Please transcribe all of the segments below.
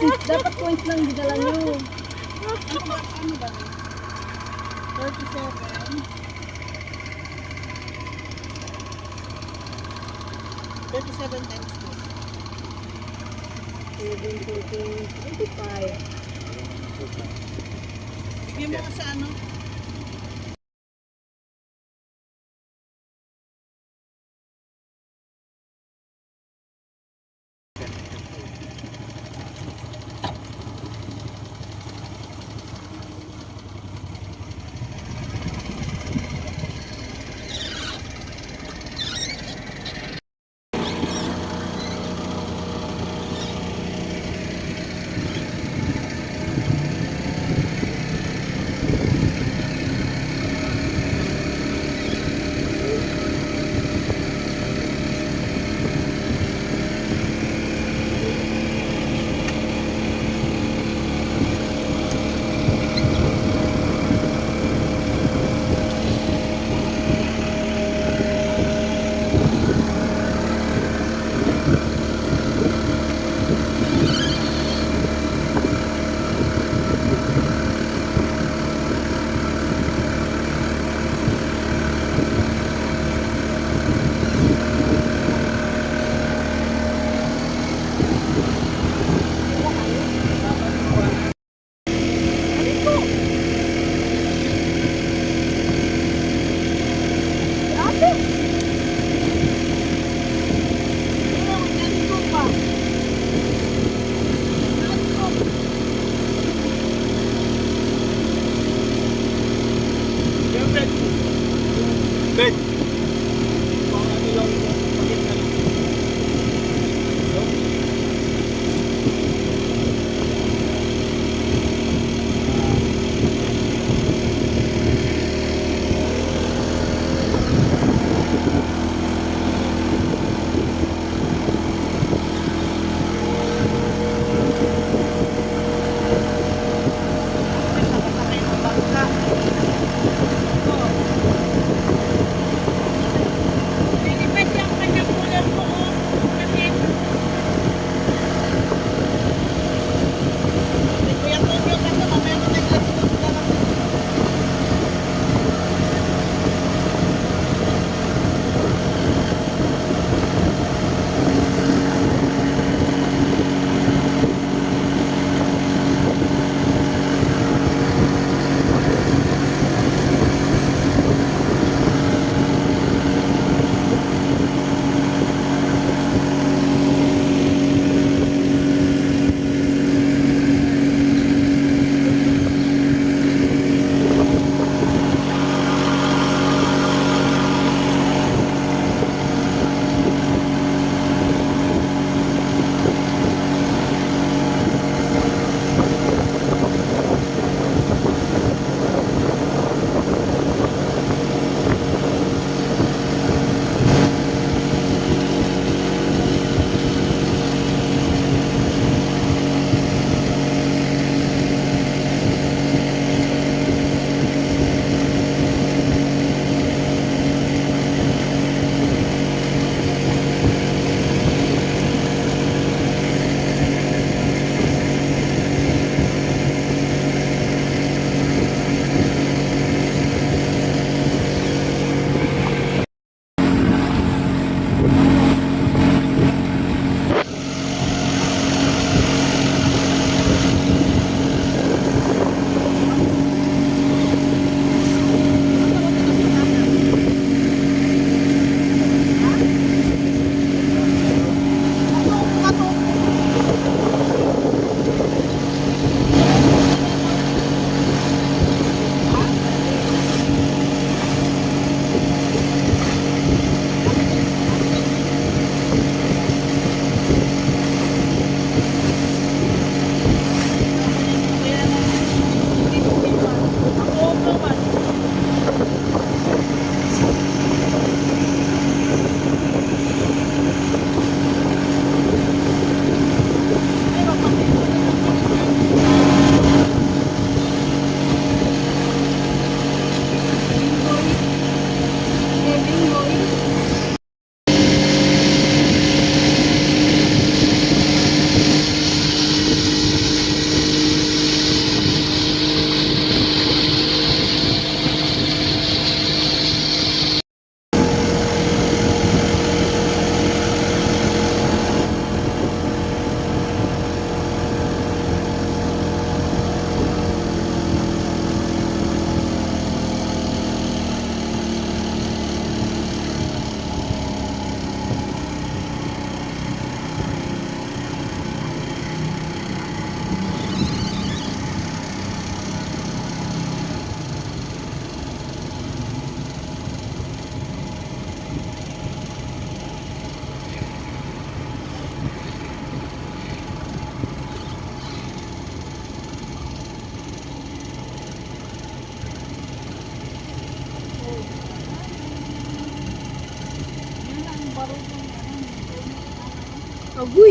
Dapat points lang dinala nyo. Ano ba? 37. 37 times 2. 7, 14, 25. Bigyan mo ka sa ano?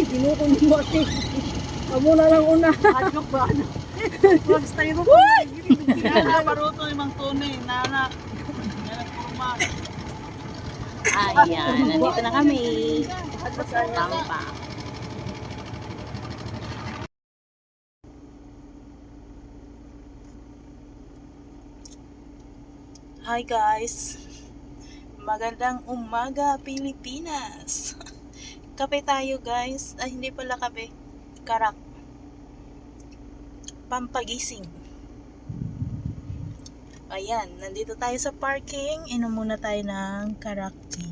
Binukon mo ate. Amo na lang una. Adlok ba ano? Wag styro pa. Nana maruto yung mga tunay. Nana. Nana. Ayan, nandito na kami. Tampa. Hi guys! Magandang umaga Pilipinas! Kape tayo guys. Ay hindi pala kape. Karak. Pampagising. Ayan, nandito tayo sa parking. Inom muna tayo ng karak tea.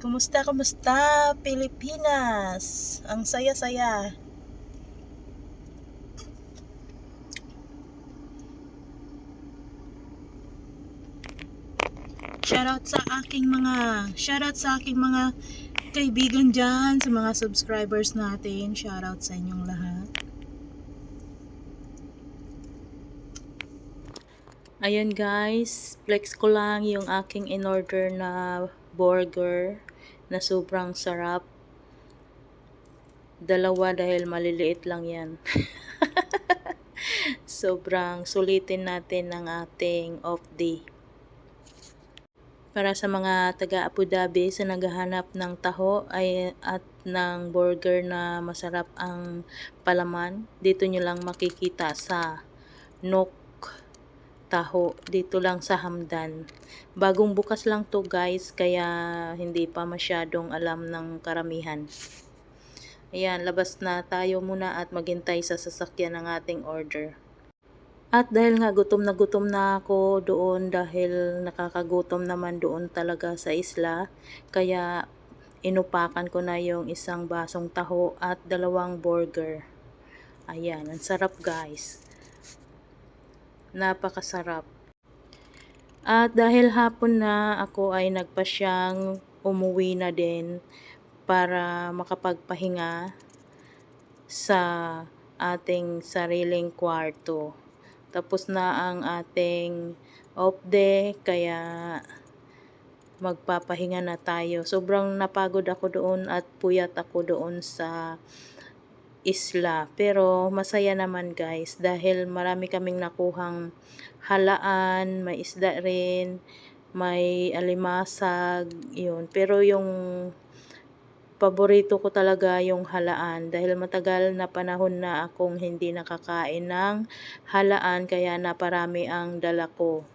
Kumusta, kumusta Pilipinas? Ang saya-saya. Shoutout sa aking mga shoutout sa aking mga kaibigan dyan, sa mga subscribers natin. Shoutout sa inyong lahat. Ayun guys, flex ko lang yung aking in-order na burger na sobrang sarap. Dalawa dahil maliliit lang yan. sobrang sulitin natin ng ating off day para sa mga taga Abu Dhabi sa naghahanap ng taho ay at ng burger na masarap ang palaman. Dito nyo lang makikita sa Nook Taho. Dito lang sa Hamdan. Bagong bukas lang to guys kaya hindi pa masyadong alam ng karamihan. Ayan labas na tayo muna at maghintay sa sasakyan ng ating order at dahil nga gutom na gutom na ako doon dahil nakakagutom naman doon talaga sa isla, kaya inupakan ko na yung isang basong taho at dalawang burger. Ayan, ang sarap guys. Napakasarap. At dahil hapon na ako ay nagpasyang umuwi na din para makapagpahinga sa ating sariling kwarto. Tapos na ang ating off day, kaya magpapahinga na tayo. Sobrang napagod ako doon at puyat ako doon sa isla. Pero masaya naman guys dahil marami kaming nakuhang halaan, may isda rin, may alimasag, yun. Pero yung paborito ko talaga yung halaan dahil matagal na panahon na akong hindi nakakain ng halaan kaya naparami ang dala ko.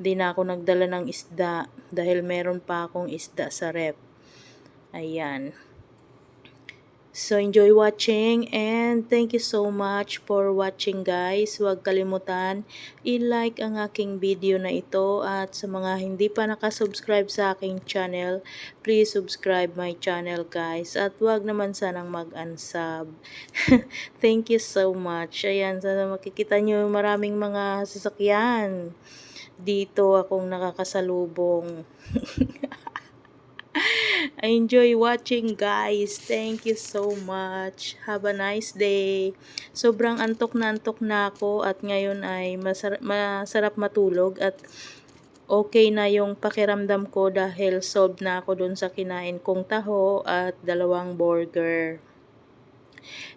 Hindi na ako nagdala ng isda dahil meron pa akong isda sa rep. Ayan. So enjoy watching and thank you so much for watching guys. Huwag kalimutan i-like ang aking video na ito at sa mga hindi pa nakasubscribe sa aking channel, please subscribe my channel guys at huwag naman sanang mag-unsub. thank you so much. Ayan, sana makikita nyo maraming mga sasakyan. Dito akong nakakasalubong. I enjoy watching guys. Thank you so much. Have a nice day. Sobrang antok na antok na ako at ngayon ay masarap, masarap matulog at okay na yung pakiramdam ko dahil solved na ako dun sa kinain kong taho at dalawang burger.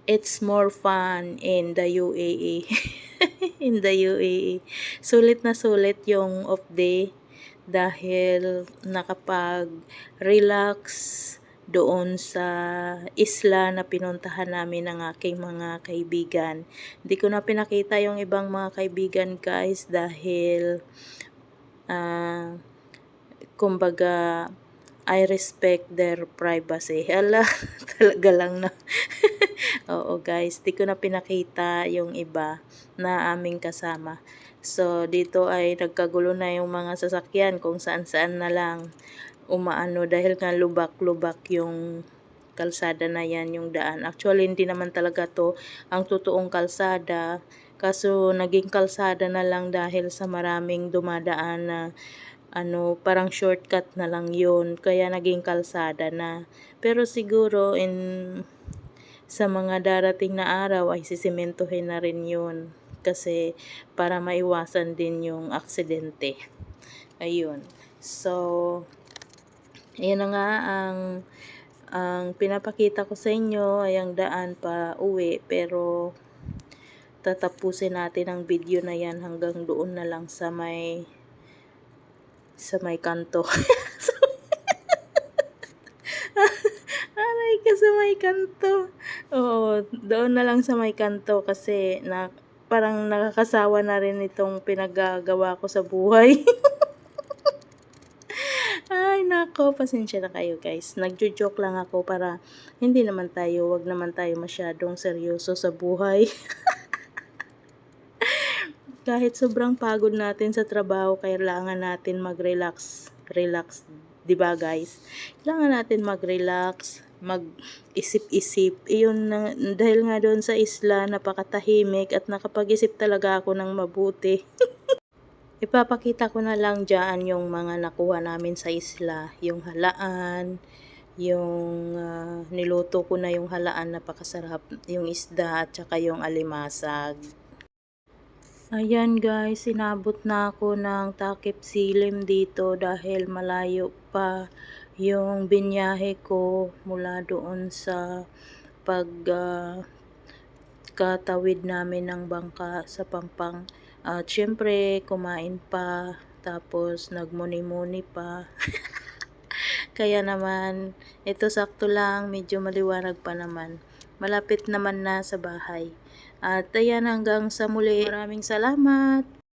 It's more fun in the UAE. in the UAE. Sulit na sulit yung off day dahil nakapag-relax doon sa isla na pinuntahan namin ng aking mga kaibigan. Hindi ko na pinakita yung ibang mga kaibigan guys dahil uh, kumbaga I respect their privacy. Hala, talaga lang na. Oo guys, di ko na pinakita yung iba na aming kasama. So, dito ay nagkagulo na yung mga sasakyan kung saan-saan na lang umaano dahil nga lubak-lubak yung kalsada na yan, yung daan. Actually, hindi naman talaga to ang totoong kalsada. Kaso, naging kalsada na lang dahil sa maraming dumadaan na ano, parang shortcut na lang yun. Kaya naging kalsada na. Pero siguro, in sa mga darating na araw ay sisimentohin na rin yun kasi para maiwasan din yung aksidente. Ayun. So, ayan na nga ang ang pinapakita ko sa inyo ay ang daan pa uwi pero tatapusin natin ang video na yan hanggang doon na lang sa may sa may kanto. Aray ka sa may kanto. Oo, doon na lang sa may kanto kasi na parang nakakasawa na rin itong pinagagawa ko sa buhay. Ay, nako, pasensya na kayo guys. Nagjo-joke lang ako para hindi naman tayo, wag naman tayo masyadong seryoso sa buhay. Kahit sobrang pagod natin sa trabaho, kailangan natin mag-relax. Relax, 'di ba guys? Kailangan natin mag-relax, mag-isip-isip. Iyon na, dahil nga doon sa isla, napakatahimik at nakapag-isip talaga ako ng mabuti. Ipapakita ko na lang dyan yung mga nakuha namin sa isla. Yung halaan, yung ah, niluto ko na yung halaan, napakasarap. Yung isda at saka yung alimasag. Ayan guys, sinabot na ako ng takip silim dito dahil malayo pa yung binyahe ko mula doon sa pag ah, katawid namin ng bangka sa Pampang. At syempre, kumain pa, tapos nagmuni-muni pa. Kaya naman, ito sakto lang, medyo maliwanag pa naman. Malapit naman na sa bahay. At ayan hanggang sa muli. Maraming salamat.